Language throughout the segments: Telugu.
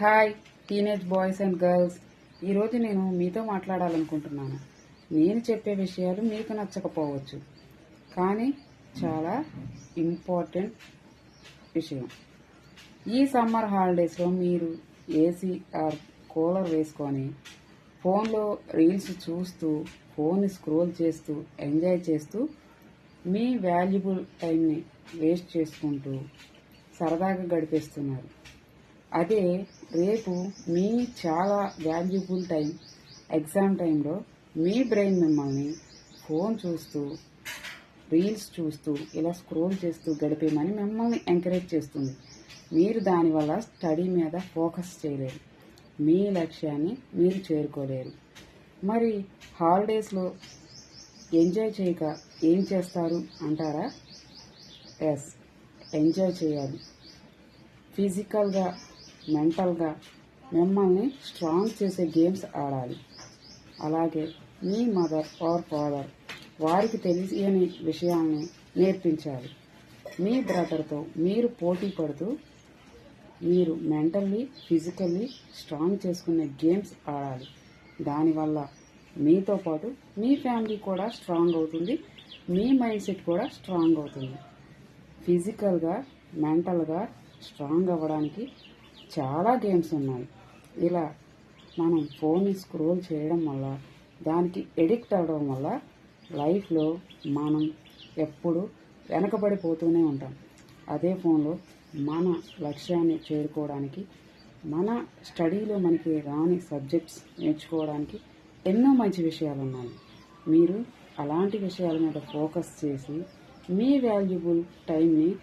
Hi teenage boys and girls. ఈరోజు నేను మీతో మాట్లాడాలనుకుంటున్నాను. నేను చెప్పే విషయాలు మీకు నచ్చకపోవచ్చు. కానీ చాలా ఇంపార్టెంట్ విషయం. ఈ సమ్మర్ హాలిడేస్లో మీరు ఏసీ ఆర్ కూలర్ వేసుకొని ఫోన్లో రీల్స్ చూస్తూ ఫోన్ స్క్రోల్ చేస్తూ ఎంజాయ్ చేస్తూ మీ వాల్యుబుల్ టైంని వేస్ట్ చేసుకుంటూ సరదాగా గడిపేస్తున్నారు. అదే రేపు మీ చాలా వాల్యుబుల్ టైం ఎగ్జామ్ టైంలో మీ బ్రెయిన్ మిమ్మల్ని ఫోన్ చూస్తూ రీల్స్ చూస్తూ ఇలా స్క్రోల్ చేస్తూ గడిపేమని మిమ్మల్ని ఎంకరేజ్ చేస్తుంది. మీరు దానివల్ల స్టడీ మీద ఫోకస్ చేయలేరు. మీ లక్ష్యాన్ని మీరు చేరుకోలేరు. మరి హాలిడేస్లో ఎంజాయ్ చేయక ఏం చేస్తారు అంటారా? ఎస్ ఎంజాయ్ చేయాలి. ఫిజికల్గా మెంటల్గా మిమ్మల్ని స్ట్రాంగ్ చేసే గేమ్స్ ఆడాలి. అలాగే మీ మదర్ ఆర్ ఫాదర్ వారికి తెలియని విషయాల్ని నేర్పించాలి. మీ బ్రదర్తో మీరు పోటీ పడుతూ మీరు మెంటల్లీ ఫిజికల్లీ స్ట్రాంగ్ చేసుకునే గేమ్స్ ఆడాలి. దానివల్ల మీతో పాటు మీ ఫ్యామిలీ కూడా స్ట్రాంగ్ అవుతుంది మీ మైండ్ సెట్ కూడా స్ట్రాంగ్ అవుతుంది. ఫిజికల్గా మెంటల్గా స్ట్రాంగ్ అవ్వడానికి చాలా గేమ్స్ ఉన్నాయి. ఇలా మనం ఫోన్ని స్క్రోల్ చేయడం వల్ల దానికి ఎడిక్ట్ అవ్వడం వల్ల లైఫ్లో మనం ఎప్పుడు వెనకబడిపోతూనే ఉంటాం. అదే ఫోన్లో మన లక్ష్యాన్ని చేరుకోవడానికి మన స్టడీలో మనకి రాని సబ్జెక్ట్స్ నేర్చుకోవడానికి ఎన్నో మంచి విషయాలు ఉన్నాయి. మీరు అలాంటి విషయాల మీద ఫోకస్ చేసి మీ వాల్యుబుల్ టైంని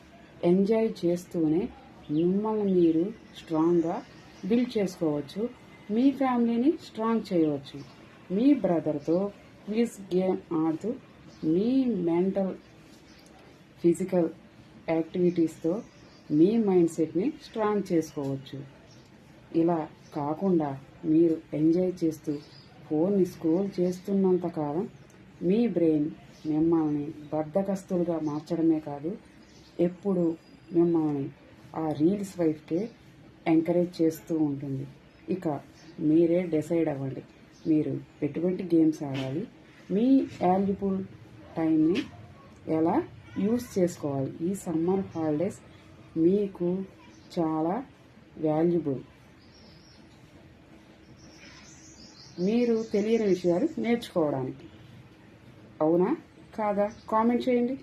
ఎంజాయ్ చేస్తూనే మిమ్మల్ని మీరు స్ట్రాంగ్గా బిల్డ్ చేసుకోవచ్చు. మీ ఫ్యామిలీని స్ట్రాంగ్ చేయవచ్చు. మీ బ్రదర్తో క్విజ్ గేమ్ ఆడుతూ మీ మెంటల్ ఫిజికల్ యాక్టివిటీస్తో మీ మైండ్ సెట్ని స్ట్రాంగ్ చేసుకోవచ్చు. ఇలా కాకుండా మీరు ఎంజాయ్ చేస్తూ ఫోన్ని స్క్రోల్ చేస్తున్నంత కాలం మీ బ్రెయిన్ మిమ్మల్ని బద్ధకస్తులుగా మార్చడమే కాదు ఎప్పుడు మిమ్మల్ని ఆ రీల్స్ వైఫ్కే ఎంకరేజ్ చేస్తూ ఉంటుంది. ఇక మీరే డిసైడ్ అవ్వండి. మీరు ఎటువంటి గేమ్స్ ఆడాలి? మీ వాల్యుబుల్ టైంని ఎలా యూస్ చేసుకోవాలి? ఈ సమ్మర్ హాలిడేస్ మీకు చాలా వాల్యుబుల్. మీరు తెలియని విషయాలు నేర్చుకోవడానికి. అవునా? కాదా? కామెంట్ చేయండి.